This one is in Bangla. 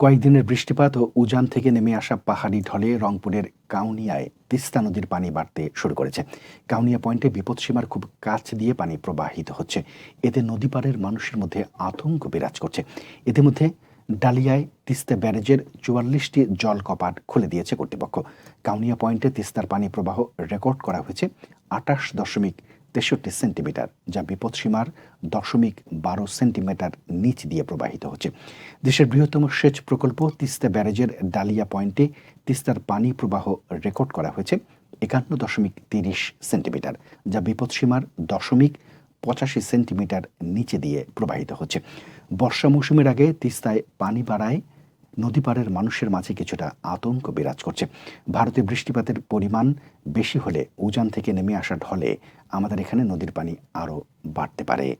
কয়েকদিনের বৃষ্টিপাত ও উজান থেকে নেমে আসা পাহাড়ি ঢলে রংপুরের কাউনিয়ায় তিস্তা নদীর পানি বাড়তে শুরু করেছে। কাউনিয়া পয়েন্টে বিপদসীমার খুব কাছ দিয়ে পানি প্রবাহিত হচ্ছে। এতে নদী পাড়ের মানুষের মধ্যে আতঙ্ক বিরাজ করছে। ইতিমধ্যে ডালিয়ায় তিস্তা ব্যারেজের চুয়াল্লিশটি জল কপাট খুলে দিয়েছে কর্তৃপক্ষ। কাউনিয়া পয়েন্টে তিস্তার পানি প্রবাহ রেকর্ড করা হয়েছে আটাশ দশমিক তেষট্টি সেন্টিমিটার, যা বিপদসীমার দশমিক বারো সেন্টিমিটার নিচ দিয়ে প্রবাহিত হচ্ছে। দেশের বৃহত্তম সেচ প্রকল্প তিস্তা ব্যারেজের ডালিয়া পয়েন্টে তিস্তার পানি প্রবাহ রেকর্ড করা হয়েছে, একান্ন দশমিক তিরিশ সেন্টিমিটার, যা বিপদসীমার দশমিক পঁচাশি সেন্টিমিটার নিচে দিয়ে প্রবাহিত হচ্ছে। বর্ষা মৌসুমের আগে তিস্তায় পানি বাড়ায় নদী পাড়ের মানুষের মাঝে কিছুটা আতঙ্ক বিরাজ করছে। ভারতে বৃষ্টিপাতের পরিমাণ বেশি হলে উজান থেকে নেমে আসা ঢলে আমাদের এখানে নদীর পানি আরও বাড়তে পারে।